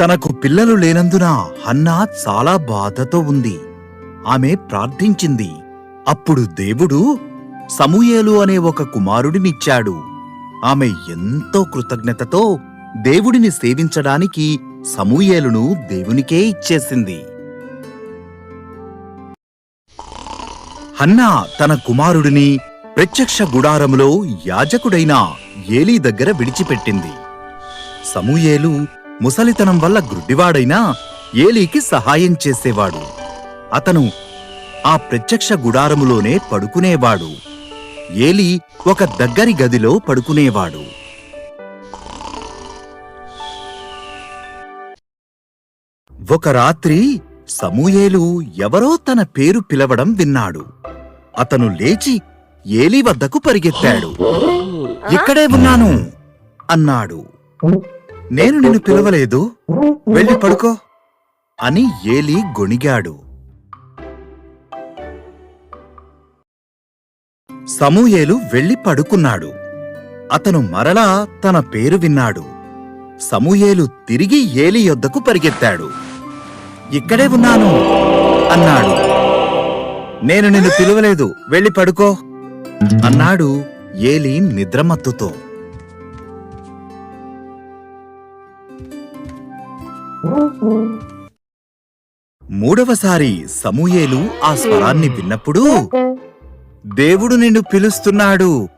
తనకు పిల్లలు లేనందున హన్నా చాలా బాధతో ఉంది. ఆమె ప్రార్థించింది. అప్పుడు దేవుడు సమూయేలు అనే ఒక కుమారుడినిచ్చాడు. ఆమె ఎంతో కృతజ్ఞతతో దేవుడిని సేవించడానికి సమూయేలును దేవునికే ఇచ్చేసింది. హన్నా తన కుమారుడిని ప్రత్యక్ష గుడారములో యాజకుడైన ఏలీ దగ్గర విడిచిపెట్టింది. సమూయేలు ముసలితనం వల్ల గ్రుడ్డివాడైనా ఏలీకి సహాయం చేసేవాడు. అతను ఆ ప్రత్యక్ష గుడారములోనే పడుకునేవాడు. ఏలీ ఒక దగ్గరి గదిలో పడుకునేవాడు. ఒక రాత్రి సమూయేలు ఎవరో తన పేరు పిలవడం విన్నాడు. అతను లేచి ఏలీ వద్దకు పరిగెత్తాడు. ఇక్కడే ఉన్నాను అన్నాడు. నేను నిన్ను పిలవలేదు. వెళ్ళి పడుకో. అని ఏలి గొణిగాడు. సమూయేలు వెళ్ళి పడుకున్నాడు. అతను మరలా తన పేరు విన్నాడు. సమూయేలు తిరిగి ఏలి యొద్దకు పరిగెత్తాడు. ఇక్కడే ఉన్నాను అన్నాడు. నేను నిన్ను పిలవలేదు. వెళ్ళి పడుకో అన్నాడు ఏలి నిద్రమత్తుతో. మూడవసారి సమూయేలు ఆ స్వరాన్ని విన్నప్పుడు దేవుడు నిన్ను పిలుస్తున్నాడు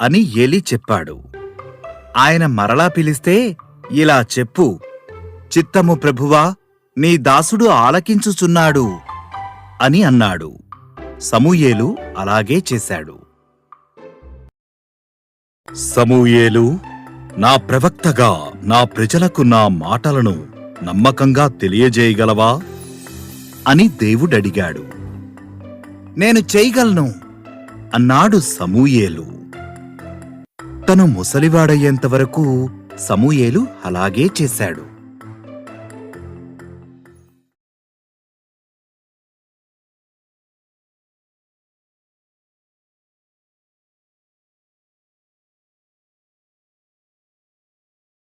అని ఏలి చెప్పాడు. ఆయన మరలా పిలిస్తే ఇలా చెప్పు. చిత్తము ప్రభువా నీ దాసుడు ఆలకించుచున్నాడు అని అన్నాడు. సమూయేలు అలాగే చేశాడు. సమూయేలు నా ప్రవక్తగా నా ప్రజలకు నా మాటలను నమ్మకంగా తెలియజేయగలవా? అని దేవుడడిగాడు. నేను చేయగలను అన్నాడు సమూయేలు. తను ముసలివాడయ్యేంతవరకు సమూయేలు అలాగే చేశాడు.